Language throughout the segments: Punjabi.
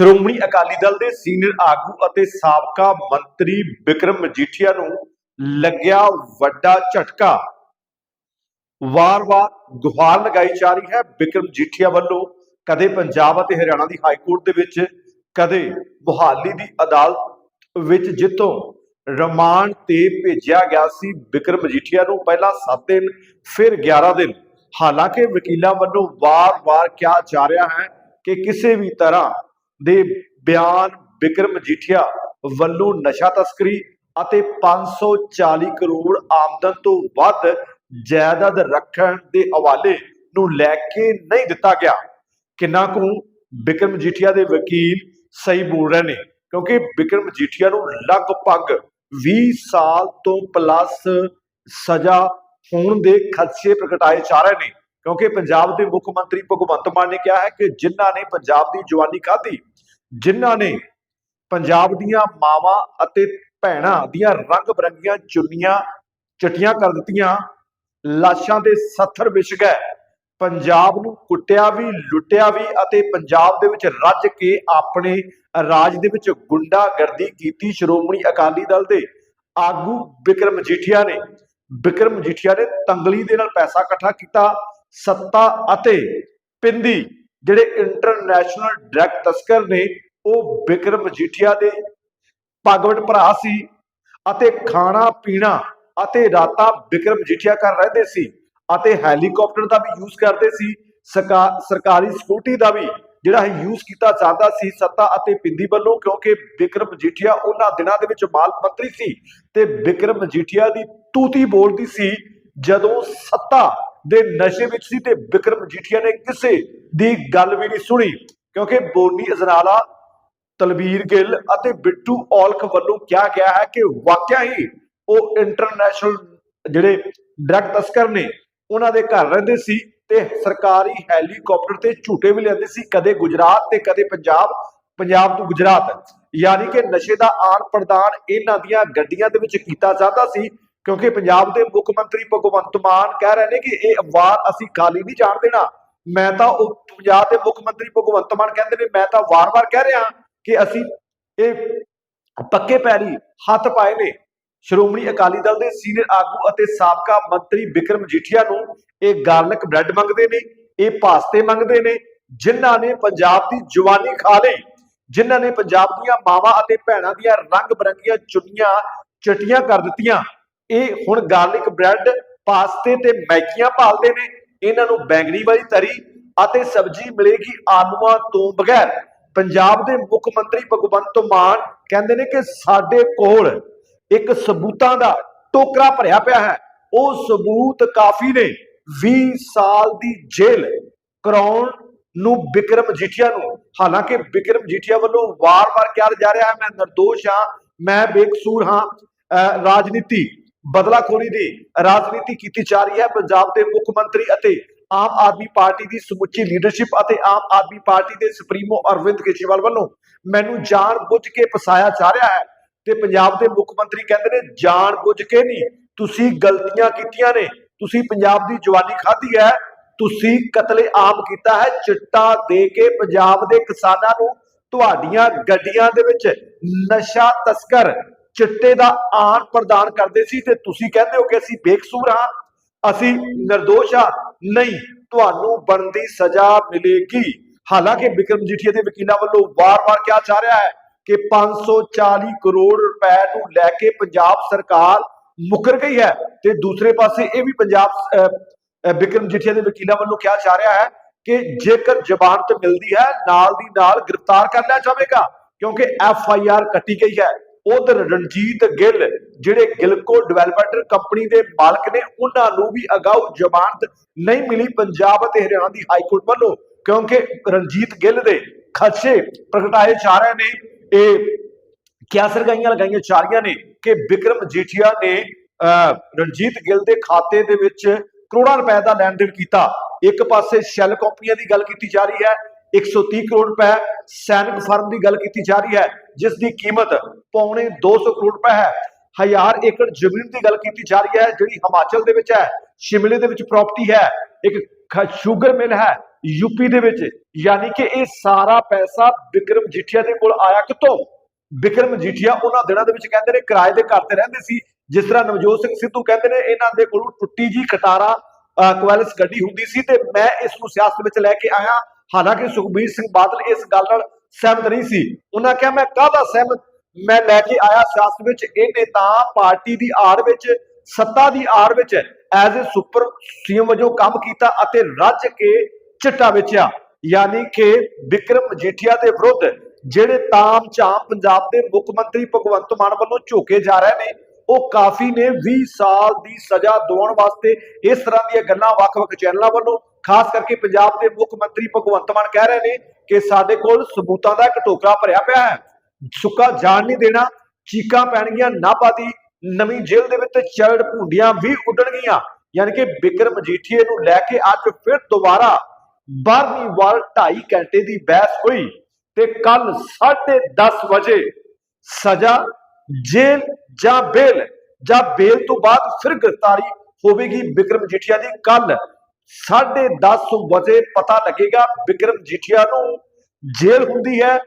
ਸ਼੍ਰੋਮਣੀ ਅਕਾਲੀ ਦਲ ਦੇ ਸੀਨੀਅਰ ਆਗੂ ਅਤੇ ਸਾਬਕਾ ਮੰਤਰੀ ਵਿਕਰਮ ਮਜੀਠੀਆ ਨੂੰ ਲੱਗਿਆ ਵੱਡਾ ਝਟਕਾ। ਵਾਰ-ਵਾਰ ਗੁਹਾਰ ਲਗਾਈ ਜਾ ਰਹੀ ਹੈ ਵਿਕਰਮ ਮਜੀਠੀਆ ਵੱਲੋਂ। ਕਦੇ ਪੰਜਾਬ ਅਤੇ ਹਰਿਆਣਾ ਦੀ ਹਾਈ ਕੋਰਟ ਦੇ ਵਿੱਚ, ਕਦੇ ਮੁਹਾਲੀ ਦੀ ਅਦਾਲਤ ਵਿੱਚ ਜਿੱਤੋਂ ਰਿਮਾਂਡ ਤੇ ਭੇਜਿਆ ਗਿਆ ਸੀ ਵਿਕਰਮ ਮਜੀਠੀਆ ਨੂੰ ਪਹਿਲਾਂ 7 ਦਿਨ, ਫਿਰ 11 ਦਿਨ। ਹਾਲਾਂਕਿ ਵਕੀਲਾਂ ਵੱਲੋਂ ਵਾਰ-ਵਾਰ ਕਿਹਾ ਜਾ ਰਿਹਾ ਹੈ ਕਿ ਕਿਸੇ ਵੀ ਤਰ੍ਹਾਂ ਦੇ ਬਿਆਨ ਵਿਕਰਮ ਮਜੀਠੀਆ ਵੱਲੋਂ ਨਸ਼ਾ ਤਸਕਰੀ ਅਤੇ 540 ਕਰੋੜ ਆਮਦਨ ਤੋਂ ਵੱਧ ਜਾਇਦਾਦ ਰੱਖਣ ਦੇ ਹਵਾਲੇ ਨੂੰ ਲੈ ਕੇ ਨਹੀਂ ਦਿੱਤਾ ਗਿਆ। ਕਿੰਨਾ ਕੁ ਵਿਕਰਮ ਮਜੀਠੀਆ ਦੇ ਵਕੀਲ ਸਹੀ ਬੋਲ ਰਹੇ ਨੇ, ਕਿਉਂਕਿ ਵਿਕਰਮ ਮਜੀਠੀਆ ਨੂੰ ਲਗਭਗ 20 ਸਾਲ ਤੋਂ ਪਲੱਸ ਸਜ਼ਾ ਹੋਣ ਦੇ ਖਦਸ਼ੇ ਪ੍ਰਗਟਾਏ ਜਾ ਰਹੇ ਨੇ। ਕਿਉਂਕਿ ਪੰਜਾਬ ਦੇ ਮੁੱਖ ਮੰਤਰੀ ਭਗਵੰਤ ਮਾਨ ਨੇ ਕਿਹਾ ਹੈ ਕਿ ਜਿਨ੍ਹਾਂ ਨੇ ਪੰਜਾਬ ਦੀ ਜਵਾਨੀ ਖਾਧੀ ਜਿਨ੍ਹਾਂ ਨੇ ਪੰਜਾਬ ਦੀਆਂ ਮਾਵਾਂ ਅਤੇ ਭੈਣਾਂ ਦੀਆਂ ਰੰਗ ਬਰੰਗੀਆਂ ਚੁੰਨੀਆਂ ਚਟੀਆਂ ਕਰ ਦਿੱਤੀਆਂ, ਲਾਸ਼ਾਂ ਦੇ ਸੱਥਰ ਵਿਛ ਗਏ, ਪੰਜਾਬ ਨੂੰ ਕੁੱਟਿਆ ਵੀ, ਲੁੱਟਿਆ ਵੀ ਅਤੇ ਪੰਜਾਬ ਦੇ ਵਿੱਚ ਰੱਜ ਕੇ ਆਪਣੇ ਰਾਜ ਦੇ ਵਿੱਚ ਗੁੰਡਾਗਰਦੀ ਕੀਤੀ ਸ਼੍ਰੋਮਣੀ ਅਕਾਲੀ ਦਲ ਦੇ ਆਗੂ ਵਿਕਰਮ ਮਜੀਠੀਆ ਨੇ। ਵਿਕਰਮ ਮਜੀਠੀਆ ਨੇ ਤੰਗਲੀ ਦੇ ਨਾਲ ਪੈਸਾ ਇਕੱਠਾ ਕੀਤਾ ਸੱਤਾ ਅਤੇ ਪਿੰਦੀ ਜਿਹੜੇ ਇੰਟਰਨੈਸ਼ਨਲ ਡਰੱਗ ਤਸਕਰ ਨੇ, ਉਹ ਵਿਕਰਮ ਮਜੀਠੀਆ ਦੇ ਪਗਵਟ ਭਰਾ ਸੀ ਅਤੇ ਖਾਣਾ, ਪੀਣਾ ਅਤੇ ਰਾਤਾਂ ਵਿਕਰਮ ਮਜੀਠੀਆ ਕਰ ਰਹਿੰਦੇ ਸੀ ਅਤੇ ਹੈਲੀਕਾਪਟਰ ਦਾ ਵੀ ਯੂਜ਼ ਕਰਦੇ ਸੀ, ਸਰਕਾ- ਸਰਕਾਰੀ ਸਕੂਟੀ ਦਾ ਵੀ ਜਿਹੜਾ ਹੈ ਯੂਜ਼ ਕੀਤਾ ਜਾਂਦਾ ਸੀ ਸੱਤਾ ਅਤੇ ਪਿੰਦੀ ਵੱਲੋਂ, ਕਿਉਂਕਿ ਵਿਕਰਮ ਮਜੀਠੀਆ ਉਹਨਾਂ ਦਿਨਾਂ ਦੇ ਵਿੱਚ ਮਾਲ ਮੰਤਰੀ ਸੀ ਤੇ ਵਿਕਰਮ ਮਜੀਠੀਆ ਦੀ ਤੂਤੀ ਬੋਲਦੀ ਸੀ ਜਦੋਂ ਸੱਤਾ ਦੇ ਨਸ਼ੇ ਵਿੱਚ ਸੀ ਤੇ ਵਿਕਰਮ ਮਜੀਠੀਆ ਨੇ ਕਿਸੇ ਦੀ ਗੱਲ ਵੀ ਨਹੀਂ ਸੁਣੀ, ਕਿਉਂਕਿ ਬੋਨੀ ਅਜਨਾਲਾ, ਤਲਵੀਰ ਗਿੱਲ ਅਤੇ ਬਿੱਟੂ ਔਲਖ ਵੱਲੋਂ ਕਿਹਾ ਗਿਆ ਹੈ ਕਿ ਵਾਕਿਆ ਹੀ ਉਹ ਇੰਟਰਨੈਸ਼ਨਲ ਜਿਹੜੇ ਡਰੱਗ ਤਸਕਰ ਨੇ, ਉਹਨਾਂ ਦੇ ਘਰ ਰਹਿੰਦੇ ਸੀ ਤੇ ਸਰਕਾਰੀ ਹੈਲੀਕਾਪਟਰ ਤੇ ਝੂਟੇ ਵੀ ਲੈਂਦੇ ਸੀ, ਕਦੇ ਗੁਜਰਾਤ ਤੇ ਕਦੇ ਪੰਜਾਬ ਪੰਜਾਬ ਤੋਂ ਗੁਜਰਾਤ। ਯਾਨੀ ਕਿ ਨਸ਼ੇ ਦਾ ਆਣ ਪ੍ਰਦਾਨ ਇਹਨਾਂ ਦੀਆਂ ਗੱਡੀਆਂ ਦੇ ਵਿੱਚ ਕੀਤਾ ਜਾਂਦਾ ਸੀ ਕਿਉਂਕਿ ਪੰਜਾਬ ਦੇ ਮੁੱਖ ਮੰਤਰੀ ਭਗਵੰਤ ਮਾਨ ਕਹਿ ਰਹੇ ਨੇ ਕਿ ਇਹ ਵਾਰ ਅਸੀਂ ਖਾਲੀ ਨਹੀਂ ਜਾਣ ਦੇਣਾ। ਮੈਂ ਤਾਂ ਉਹ ਪੰਜਾਬ ਦੇ ਮੁੱਖ ਮੰਤਰੀ ਭਗਵੰਤ ਮਾਨ ਕਹਿੰਦੇ ਨੇ, ਮੈਂ ਤਾਂ ਵਾਰ-ਵਾਰ ਕਹਿ ਰਿਹਾ ਕਿ ਅਸੀਂ ਇਹ ਪੱਕੇ ਪੈਰੀ ਹੱਥ ਪਾਏ ਨੇ। ਸ਼੍ਰੋਮਣੀ ਅਕਾਲੀ ਦਲ ਦੇ ਸੀਨੀਅਰ ਆਗੂ ਅਤੇ ਸਾਬਕਾ ਮੰਤਰੀ ਵਿਕਰਮ ਜੀਠੀਆ ਨੂੰ ਇਹ ਗਾਰਲਿਕ ਬ੍ਰੈਡ ਮੰਗਦੇ ਨੇ, ਇਹ ਪਾਸਤੇ ਮੰਗਦੇ ਨੇ, ਜਿਨ੍ਹਾਂ ਨੇ ਪੰਜਾਬ ਦੀ ਜਵਾਨੀ ਖਾ ਲਈ, ਜਿਨ੍ਹਾਂ ਨੇ ਪੰਜਾਬ ਦੀਆਂ ਮਾਵਾਂ ਅਤੇ ਭੈਣਾਂ ਦੀਆਂ ਰੰਗ ਬਰੰਗੀਆਂ ਚੁੰਨੀਆਂ ਚਟੀਆਂ ਕਰ ਦਿੱਤੀਆਂ। ਇਹ ਹੁਣ ਗਾਰਲਿਕ ਬ੍ਰੈਡ, ਪਾਸਤੇ ਤੇ ਮੈਕੀਆਂ ਭਾਲਦੇ ਨੇ। ਇਹਨਾਂ ਨੂੰ ਬੈਂਗਣੀ ਵਾਲੀ ਤਰੀ ਅਤੇ ਸਬਜ਼ੀ ਮਿਲੇਗੀ ਆਲੂਆਂ ਤੋਂ ਬਗੈਰ। ਪੰਜਾਬ ਦੇ ਮੁੱਖ ਮੰਤਰੀ ਭਗਵੰਤ ਮਾਨ ਕਹਿੰਦੇ ਨੇ ਕਿ ਸਾਡੇ ਕੋਲ ਇੱਕ ਸਬੂਤਾਂ ਦਾ ਟੋਕਰਾ ਭਰਿਆ ਪਿਆ ਹੈ। ਉਹ ਸਬੂਤ ਕਾਫੀ ਨੇ। 20 ਸਾਲ ਦੀ ਜੇਲ੍ਹ ਕਰਾਉਣ ਨੂੰ ਬਿਕਰਮ ਜੀਠੀਆ ਨੂੰ। ਹਾਲਾਂਕਿ ਬਿਕਰਮ ਜੀਠੀਆ ਵੱਲੋਂ ਵਾਰ-ਵਾਰ ਕਿਹਾ ਜਾ ਰਿਹਾ ਹੈ, ਮੈਂ ਨਿਰਦੋਸ਼ ਹਾਂ, ਮੈਂ ਬੇਕਸੂਰ ਹਾਂ। ਅਹ ਰਾਜਨੀਤੀ ਬਦਲਾਖੋਰੀ ਦੀ ਰਾਜਨੀਤੀ ਕੀਤੀ ਜਾ ਰਹੀ ਹੈ। ਪੰਜਾਬ ਦੇ ਮੁੱਖ ਮੰਤਰੀ ਅਤੇ ਆਮ ਆਦਮੀ ਪਾਰਟੀ ਦੀ ਸਮੁੱਚੀ ਲੀਡਰਸ਼ਿਪ ਅਤੇ ਆਮ ਆਦਮੀ ਪਾਰਟੀ ਦੇ ਸੁਪਰੀਮੋ ਅਰਵਿੰਦ ਕੇਜਰੀਵਾਲ ਵੱਲੋਂ ਮੈਨੂੰ ਜਾਣ ਬੁੱਝ ਕੇ ਫਸਾਇਆ ਜਾ ਰਿਹਾ ਹੈ ਤੇ ਪੰਜਾਬ ਦੇ ਮੁੱਖ ਮੰਤਰੀ ਕਹਿੰਦੇ ਨੇ ਜਾਣ ਬੁੱਝ ਕੇ ਨਹੀਂ, ਤੁਸੀਂ ਗਲਤੀਆਂ ਕੀਤੀਆਂ ਨੇ, ਤੁਸੀਂ ਪੰਜਾਬ ਦੀ ਜਵਾਨੀ ਖਾਧੀ ਹੈ, ਤੁਸੀਂ ਕਤਲੇ ਆਮ ਕੀਤਾ ਹੈ, ਚਿੱਟਾ ਦੇ ਕੇ ਪੰਜਾਬ ਦੇ ਕਿਸਾਨਾਂ ਨੂੰ ਤੁਹਾਡੀਆਂ ਗੱਡੀਆਂ ਦੇ ਵਿੱਚ ਨਸ਼ਾ ਤਸਕਰ ਚਿੱਟੇ ਦਾ ਆਣ ਪ੍ਰਦਾਨ ਕਰਦੇ ਸੀ ਤੇ ਤੁਸੀਂ ਕਹਿੰਦੇ ਹੋ ਕਿ ਅਸੀਂ ਬੇਕਸੂਰ ਹਾਂ ਅਸੀਂ ਨਿਰਦੋਸ਼ ਹਾਂ। ਨਹੀਂ ਤੁਹਾਨੂੰ ਬਣਦੀ ਸਜ਼ਾ ਮਿਲੇਗੀ। ਹਾਲਾਂਕਿ ਵਿਕਰਮ ਜੀਠੀਆ ਦੇ ਵਕੀਲਾਂ ਵੱਲੋਂ ਵਾਰ-ਵਾਰ ਕਿਹਾ ਜਾ ਰਿਹਾ ਹੈ ਕਿ 540 ਕਰੋੜ ਰੁਪਏ ਨੂੰ ਲੈ ਕੇ ਪੰਜਾਬ ਸਰਕਾਰ ਮੁਕਰ ਗਈ ਹੈ ਤੇ ਦੂਸਰੇ ਪਾਸੇ ਇਹ ਵੀ ਪੰਜਾਬ ਅਹ, ਅਹ, ਵਿਕਰਮ ਜੀਠੀਆ ਦੇ ਵਕੀਲਾਂ ਵੱਲੋਂ ਕਿਹਾ ਜਾ ਰਿਹਾ ਹੈ ਕਿ ਜੇਕਰ ਜ਼ਮਾਨਤ ਮਿਲਦੀ ਹੈ ਨਾਲ ਦੀ ਨਾਲ ਗ੍ਰਿਫਤਾਰ ਕਰ ਲਿਆ ਜਾਵੇਗਾ ਕਿਉਂਕਿ ਐਫ ਆਈ ਆਰ ਕੱਟੀ ਗਈ ਹੈ। ਉਧਰ ਰਣਜੀਤ ਗਿੱਲ ਜਿਹੜੇ ਗਿਲਕੋ ਡਿਵੈਲਪਰ ਕੰਪਨੀ ਦੇ ਮਾਲਕ ਨੇ ਉਹਨਾਂ ਨੂੰ ਵੀ ਅਗਾਊ ਜ਼ਮਾਨਤ ਨਹੀਂ ਮਿਲੀ ਪੰਜਾਬ ਅਤੇ ਹਰਿਆਣਾ ਦੀ ਹਾਈ ਕੋਰਟ ਵੱਲੋਂ ਕਿਉਂਕਿ ਰਣਜੀਤ ਗਿੱਲ ਦੇ ਖਦਸ਼ੇ ਪ੍ਰਗਟਾਏ ਜਾ ਰਹੇ ਨੇ। ਇਹ ਕਿਆ ਸਰਗਾਈਆਂ ਲਗਾਈਆਂ ਜਾ ਰਹੀਆਂ ਨੇ ਕਿ ਵਿਕਰਮ ਜੀਠੀਆ ਨੇ ਅਹ, ਰਣਜੀਤ ਗਿੱਲ ਦੇ ਖਾਤੇ ਦੇ ਵਿੱਚ ਕਰੋੜਾਂ ਰੁਪਏ ਦਾ ਲੈਣ ਦੇਣ ਕੀਤਾ। ਇੱਕ ਪਾਸੇ ਸ਼ੈਲ ਕੰਪਨੀਆਂ ਦੀ ਗੱਲ ਕੀਤੀ ਜਾ ਰਹੀ ਹੈ 130 ਕਰੋੜ ਰੁਪਏ ਸੈਨਿਕ ਫਾਰਮ ਦੀ ਗੱਲ ਕੀਤੀ ਜਾ ਰਹੀ ਹੈ, ਜਿਸ ਦੀ ਕੀਮਤ ਪੌਣੇ 200 ਕਰੋੜ ਰੁਪਏ ਹੈ। ਹਜ਼ਾਰ ਏਕੜ ਜ਼ਮੀਨ ਦੀ ਗੱਲ ਕੀਤੀ ਜਾ ਰਹੀ ਹੈ, ਜਿਹੜੀ ਹਿਮਾਚਲ ਦੇ ਵਿੱਚ ਹੈ, ਸ਼ਿਮਲੇ ਦੇ ਵਿੱਚ ਪ੍ਰਾਪਰਟੀ ਹੈ, ਇੱਕ ਸ਼ੂਗਰ ਮਿਲ ਹੈ ਯੂਪੀ ਦੇ ਵਿੱਚ, ਯਾਨੀ ਕਿ ਇਹ ਸਾਰਾ ਪੈਸਾ ਵਿਕਰਮ ਜੀਠੀਆ ਦੇ ਕੋਲ ਆਇਆ ਕਿੱਥੋਂ? ਵਿਕਰਮ ਜੀਠੀਆ ਉਹਨਾਂ ਦਿਨਾਂ ਦੇ ਵਿੱਚ ਕਹਿੰਦੇ ਨੇ ਕਿਰਾਏ ਦੇ ਘਰ ਤੇ ਰਹਿੰਦੇ ਸੀ। ਜਿਸ ਤਰ੍ਹਾਂ ਨਵਜੋਤ ਸਿੰਘ ਸਿੱਧੂ ਕਹਿੰਦੇ ਨੇ, ਇਹਨਾਂ ਦੇ ਕੋਲੋਂ ਟੁੱਟੀ ਜੀ ਕਟਾਰਾ ਕੁਐਲਸ ਗੱਡੀ ਹੁੰਦੀ ਸੀ ਤੇ ਮੈਂ ਇਸ ਨੂੰ ਸਿਆਸਤ ਵਿੱਚ ਲੈ ਕੇ ਆਇਆ। ਹਾਲਾਂਕਿ ਸੁਖਬੀਰ ਸਿੰਘ ਬਾਦਲ ਇਸ ਗੱਲ ਨਾਲ ਸਹਿਮਤ ਨਹੀਂ ਸੀ। ਉਹਨਾਂ ਕਿਹਾ, ਮੈਂ ਕਾਹਦਾ ਸਹਿਮਤ? ਮੈਂ ਲੈ ਕੇ ਆਇਆ ਸਿਆਸਤ ਵਿੱਚ। ਇਹਨੇ ਤਾਂ ਪਾਰਟੀ ਦੀ ਆੜ ਵਿੱਚ, ਸੱਤਾ ਦੀ ਆੜ ਵਿੱਚ ਐਜ਼ ਅ ਸੁਪਰ ਸੀਐਮ ਵਜੋਂ ਕੰਮ ਕੀਤਾ ਅਤੇ ਰੱਜ ਕੇ ਚਿੱਟਾ ਵੇਚਿਆ। ਯਾਨੀ ਕਿ ਵਿਕਰਮ ਮਜੀਠੀਆ ਦੇ ਵਿਰੁੱਧ, ਜਿਹੜੇ ਤਾਮ ਝਾਮ ਪੰਜਾਬ ਦੇ ਮੁੱਖ ਮੰਤਰੀ ਭਗਵੰਤ ਮਾਨ ਵੱਲੋਂ ਝੋਕੇ ਜਾ ਰਹੇ ਨੇ, ਉਹ ਕਾਫੀ ਨੇ। 20 ਸਾਲ ਦੀ ਸਜ਼ਾ ਦਿਵਾਉਣ ਵਾਸਤੇ ਇਸ ਤਰ੍ਹਾਂ ਦੀਆਂ ਗੱਲਾਂ ਵੱਖ-ਵੱਖ ਚੈਨਲਾਂ ਵੱਲੋਂ ਖਾਸ ਕਰਕੇ ਪੰਜਾਬ ਦੇ ਮੁੱਖ ਮੰਤਰੀ ਭਗਵੰਤ ਮਾਨ ਕਹਿ ਰਹੇ ਨੇ ਕਿ ਸਾਡੇ ਕੋਲ ਸਬੂਤਾਂ ਦਾ ਇੱਕ ਟੋਕਰਾ ਭਰਿਆ ਪਿਆ ਹੈ। ਸੁੱਕਾ ਜਾਣ ਨਹੀਂ ਦੇਣਾ, ਚੀਕਾਂ ਪੈਣਗੀਆਂ ਨਾਭਾ ਦੀ ਨਵੀਂ ਜੇਲ੍ਹ ਦੇ ਵਿੱਚ ਚਰੜ ਭੁੰਡੀਆਂ ਵੀ ਉੱਡਣਗੀਆਂ। ਯਾਨੀ ਕਿ ਬਿਕਰਮ ਮਜੀਠੀਏ ਨੂੰ ਲੈ ਕੇ ਅੱਜ ਫਿਰ ਦੁਬਾਰਾ 12ਵੀਂ ਵਾਰ 2.5 ਘੰਟੇ ਦੀ ਬਹਿਸ ਹੋਈ ਤੇ ਕੱਲ 10:30 ਵਜੇ ਸਜ਼ਾ ਜੇਲ ਜਾਂ ਬੇਲ ਜਾਂ ਬੇਲ ਤੋਂ ਬਾਅਦ ਫਿਰ ਗ੍ਰਿਫਤਾਰੀ ਹੋਵੇਗੀ ਬਿਕਰਮ ਮਜੀਠੀਆ ਦੀ। ਕੱਲ 10:30 ਵਜੇ ਪਤਾ ਲੱਗੇਗਾ ਬਿਕਰਮ ਜੀਠੀਆ ਨੂੰ ਜੇਲ੍ਹ ਹੁੰਦੀ ਹੈ,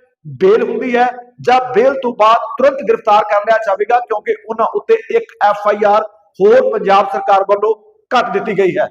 ਬੇਲ ਹੁੰਦੀ ਹੈ ਜਾਂ ਬੇਲ ਤੋਂ ਬਾਅਦ ਤੁਰੰਤ ਗ੍ਰਿਫਤਾਰ ਕਰ ਲਿਆ ਜਾਵੇਗਾ ਕਿਉਂਕਿ ਉਹਨਾਂ ਉੱਤੇ ਇੱਕ ਐਫ ਆਈ ਆਰ ਹੋਰ ਪੰਜਾਬ ਸਰਕਾਰ ਵੱਲੋਂ ਕੱਟ ਦਿੱਤੀ ਗਈ ਹੈ।